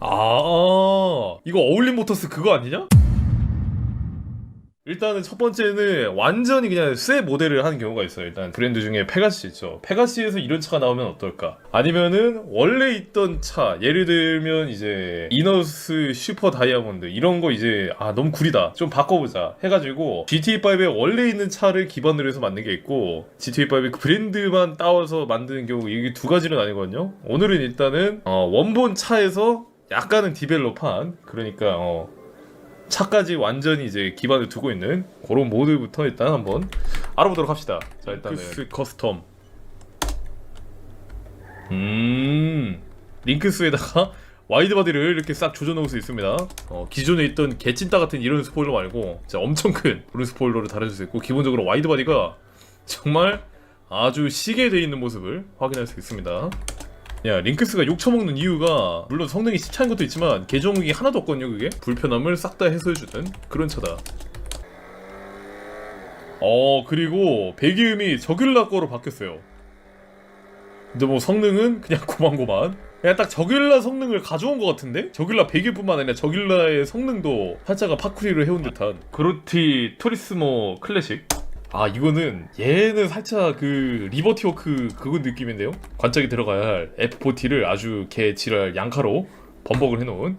아, 이거 어울림 모터스 그거 아니냐? 일단은 첫 번째는 완전히 그냥 새 모델을 하는 경우가 있어요. 일단 브랜드 중에 페가시 있죠. 페가시에서 이런 차가 나오면 어떨까? 아니면은 원래 있던 차, 예를 들면 이제 이너스 슈퍼 다이아몬드 이런 거 이제 아 너무 구리다. 좀 바꿔보자 해가지고 GT5에 원래 있는 차를 기반으로 해서 만든 게 있고 GT5의 그 브랜드만 따와서 만드는 경우 이게 두 가지로 나뉘거든요. 오늘은 일단은 어, 원본 차에서 약간은 디벨롭한 그러니까 어, 차까지 완전히 이제 기반을 두고 있는 그런 모드부터 일단 한번 알아보도록 합시다. 자 일단은 링크스 커스텀. 음 링크스에다가 와이드 바디를 이렇게 싹 조져 놓을 수 있습니다. 어, 기존에 있던 개찐따 같은 이런 스포일러 말고 진짜 엄청 큰 그런 스포일러를 달아줄 수 있고 기본적으로 와이드 바디가 정말 아주 시계 돼 있는 모습을 확인할 수 있습니다. 야 링크스가 욕 처먹는 이유가 물론 성능이 시차인 것도 있지만 개조목이 하나도 없거든요 그게. 불편함을 싹 다 해소해주는 그런 차다. 어 그리고 배기음이 저귤라 거로 바뀌었어요. 근데 뭐 성능은 그냥 고만고만. 그냥 딱 저귤라 성능을 가져온 것 같은데? 저귤라 배기뿐만 아니라 저귤라의 성능도 살짝 파쿠리를 해온 듯한. 그로티 토리스모 클래식 아 이거는 얘는 살짝 그 리버티 워크 그건 느낌인데요? 관짝이 들어가야 할 F40를 아주 개 지랄 양카로 범벅을 해놓은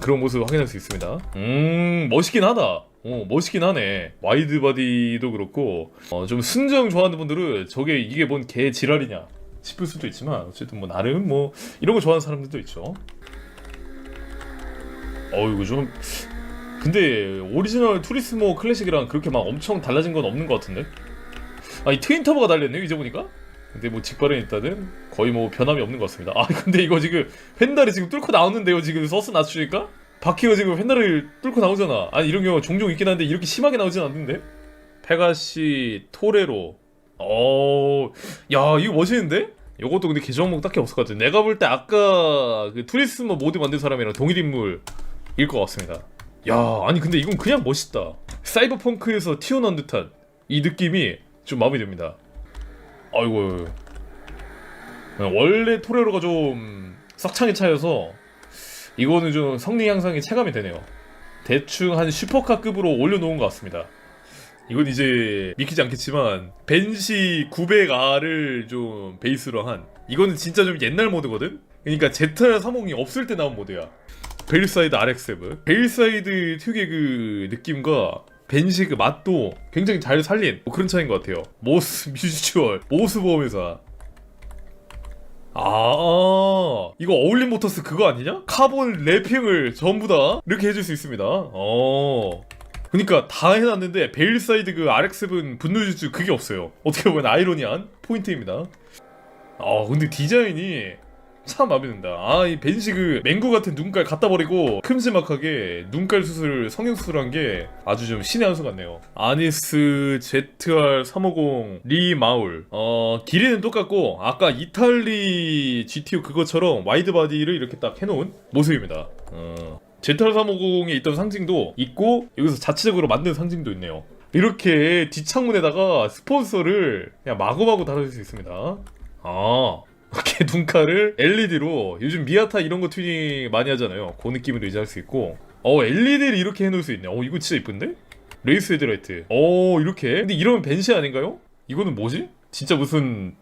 그런 모습을 확인할 수 있습니다. 음 멋있긴 하다. 어 멋있긴 하네. 와이드 바디도 그렇고 어, 좀 순정 좋아하는 분들은 저게 이게 뭔 개 지랄이냐 싶을 수도 있지만 어쨌든 뭐 나름 뭐 이런 거 좋아하는 사람들도 있죠. 어 이거 좀 근데 오리지널 투리스모 클래식이랑 그렇게 막 엄청 달라진 건 없는 것 같은데? 아이 트윈 터보가 달렸네요 이제 보니까? 근데 뭐 직발은 일단은 거의 뭐 변함이 없는 것 같습니다 아 근데 이거 지금 펜달이 지금 뚫고 나오는데요 지금 서스 낮추니까? 바퀴가 지금 펜달을 뚫고 나오잖아 아니 이런 경우가 종종 있긴 한데 이렇게 심하게 나오진 않는데? 페가시 토레로 어... 야 이거 멋있는데? 요것도 근데 개조항목 딱히 없을 것 같아 내가 볼 때 아까 그 투리스모 모드 만든 사람이랑 동일 인물일 것 같습니다 야 아니 근데 이건 그냥 멋있다. 사이버펑크에서 튀어나온 듯한 이 느낌이 좀 마음에 듭니다. 아이고 원래 토레로가 좀 썩창의 차여서 이거는 좀 성능 향상이 체감이 되네요. 대충 한 슈퍼카급으로 올려놓은 것 같습니다. 이건 이제 믿기지 않겠지만 벤시 900R을 좀 베이스로 한 이거는 진짜 좀 옛날 모드거든? 그러니까 ZR350이 없을 때 나온 모드야 베일사이드 RX7 베일사이드 특유의 그 느낌과 벤시 그 맛도 굉장히 잘 살린 뭐 그런 차인 것 같아요. 모스 뮤지추얼 모스 보험회사. 아 이거 어울림 모터스 그거 아니냐? 카본 랩핑을 전부 다 이렇게 해줄 수 있습니다. 어. 그니까 다 해놨는데 베일사이드 그 RX7 분노주주 그게 없어요. 어떻게 보면 아이러니한 포인트입니다. 아 근데 디자인이 참 마음에 든다. 아, 이 벤시 그 맹구 같은 눈깔 갖다 버리고 큼지막하게 눈깔 수술, 성형 수술한 게 아주 좀 신의 한 수 같네요. 아니스 ZR 350 리마울. 어, 길이는 똑같고 아까 이탈리 GTO 그것처럼 와이드 바디를 이렇게 딱 해놓은 모습입니다. 어. ZR350에 있던 상징도 있고 여기서 자체적으로 만든 상징도 있네요. 이렇게 뒷창문에다가 스폰서를 그냥 마구마구 달아줄 수 있습니다. 아, 이렇게 눈깔을 LED로 요즘 미아타 이런 거 튜닝 많이 하잖아요. 그 느낌으로 이제 할 수 있고 어 LED를 이렇게 해놓을 수 있네. 어 이거 진짜 이쁜데? 레이스 헤드라이트. 어 이렇게. 근데 이러면 벤시 아닌가요? 이거는 뭐지? 진짜 무슨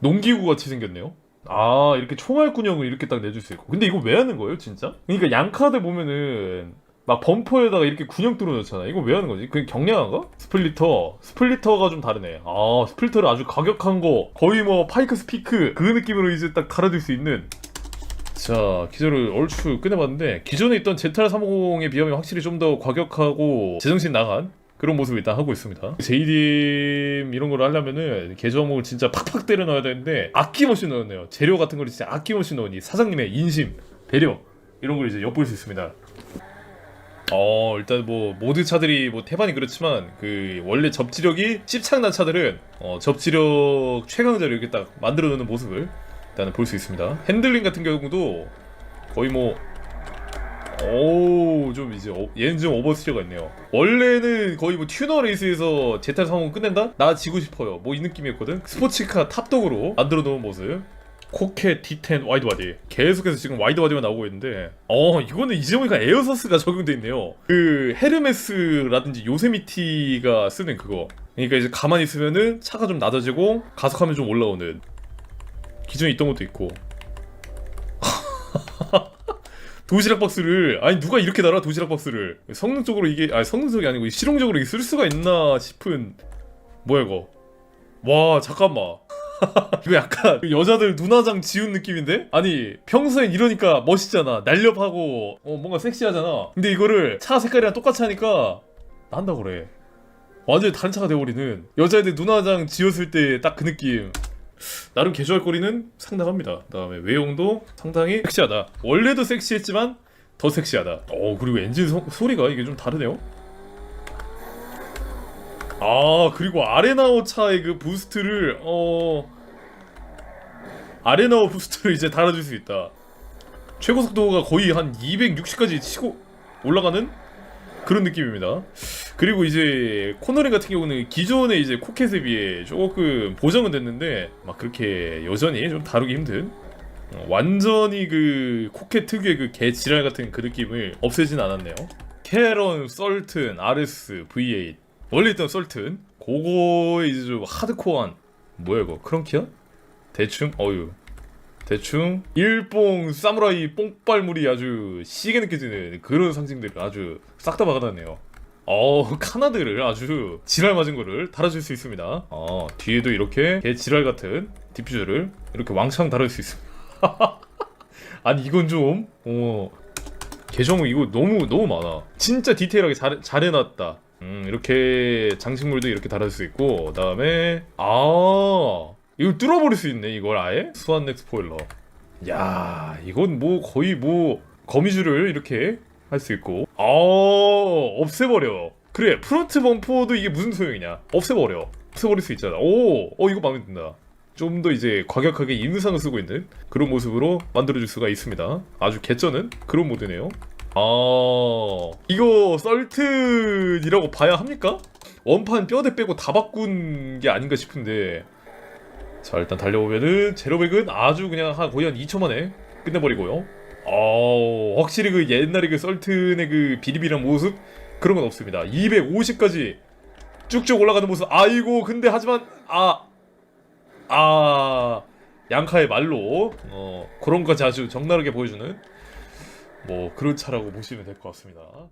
농기구 같이 생겼네요. 아 이렇게 총알 군형을 이렇게 딱 내줄 수 있고. 근데 이거 왜 하는 거예요, 진짜? 그러니까 양카드 보면은 막 범퍼에다가 이렇게 군형 뚫어놓잖아. 이거 왜 하는 거지? 그게 경량한가? 스플리터. 스플리터가 좀 다르네. 아, 스플리터를 아주 가격한 거. 거의 뭐 파이크 스피크. 그 느낌으로 이제 딱 달아줄 수 있는. 자, 기존을 얼추 꺼내봤는데, 기존에 있던 ZR350에 비하면 확실히 좀 더 과격하고 제정신 나간 그런 모습을 일단 하고 있습니다. JDM 이런 걸 하려면은 개조항목을 진짜 팍팍 때려 넣어야 되는데, 아낌없이 넣었네요. 재료 같은 걸 진짜 아낌없이 넣으니 사장님의 인심, 배려, 이런 걸 이제 엿볼 수 있습니다. 어 일단 뭐 모드 차들이 뭐 태반이 그렇지만 그 원래 접지력이 씹창난 차들은 어 접지력 최강자를 이렇게 딱 만들어 놓는 모습을 일단은 볼 수 있습니다. 핸들링 같은 경우도 거의 뭐 뭐오좀 이제 어, 얘는 좀 오버스티어가 있네요. 원래는 거의 뭐 튜너 레이스에서 제탈 상황 끝낸다? 나 지고 싶어요. 뭐 이 느낌이었거든? 스포츠카 탑독으로 만들어 놓은 모습 코켓 D10 와이드 바디. 계속해서 지금 와이드 바디가 나오고 있는데 어 이거는 이제 보니까 에어서스가 적용돼 있네요. 그 헤르메스라든지 요세미티가 쓰는 그거. 그러니까 이제 가만히 있으면은 차가 좀 낮아지고 가속하면 좀 올라오는 기존에 있던 것도 있고. 도시락 박스를 아니 누가 이렇게 달아 도시락 박스를? 성능적으로 이게 아니 성능적이 아니고 실용적으로 이게 쓸 수가 있나 싶은 뭐야 이거? 와 잠깐만 이거 약간 그 여자들 눈화장 지운 느낌인데? 아니 평소엔 이러니까 멋있잖아. 날렵하고 어, 뭔가 섹시하잖아. 근데 이거를 차 색깔이랑 똑같이 하니까 난다 그래. 완전히 다른 차가 돼버리는. 여자애들 눈화장 지었을 때 딱 그 느낌. 나름 개조할 거리는 상당합니다. 그 다음에 외형도 상당히 섹시하다. 원래도 섹시했지만 더 섹시하다. 어 그리고 엔진 소, 소리가 이게 좀 다르네요 아 그리고 아레나오 차의 그 부스트를 어 아레나오 부스트를 이제 달아줄 수 있다. 최고 속도가 거의 한 260까지 치고 올라가는 그런 느낌입니다. 그리고 이제 코너링 같은 경우는 기존의 이제 코켓에 비해 조금 보정은 됐는데 막 그렇게 여전히 좀 다루기 힘든 어, 완전히 그 코켓 특유의 그 개 지랄 같은 그 느낌을 없애진 않았네요. 캐런, 썰튼, RS, V8 원래 있던 썰튼 그거에 이제 좀 하드코어한 뭐야 이거 크런키야? 대충 어유 대충 일봉 사무라이 뽕빨물이 아주 시게 느껴지는 그런 상징들을 아주 싹 다 박아놨네요 어 카나드를 아주 지랄 맞은 거를 달아줄 수 있습니다 어 뒤에도 이렇게 개 지랄 같은 디퓨저를 이렇게 왕창 달을 수 있습니다 아니 이건 좀어 계정 이거 너무 너무 많아. 진짜 디테일하게 잘 잘 해놨다. 음 이렇게 장식물도 이렇게 달아줄 수 있고 그 다음에 아 이거 뚫어버릴 수 있네 이걸 아예 수완넥 스포일러. 야 이건 뭐 거의 뭐 거미줄을 이렇게 할 수 있고 아 없애버려. 그래 프론트 범퍼도 이게 무슨 소용이냐? 없애버려. 없애버릴 수 있잖아. 오, 어 이거 마음에 든다. 좀 더 이제 과격하게 인상을 쓰고 있는 그런 모습으로 만들어줄 수가 있습니다. 아주 개쩌는 그런 모드네요. 아 이거 썰튼이라고 봐야 합니까? 원판 뼈대 빼고 다 바꾼 게 아닌가 싶은데 자 일단 달려보면은 제로백은 아주 그냥 한 거의 한 2초만에 끝내버리고요. 어 확실히 그 옛날에 그 썰튼의 그 비리비리한 모습 그런 건 없습니다. 250까지 쭉쭉 올라가는 모습 아이고 근데 하지만 아아 양카의 말로 어 그런 것까지 아주 적나라하게 보여주는 뭐 그런 차라고 보시면 될 것 같습니다.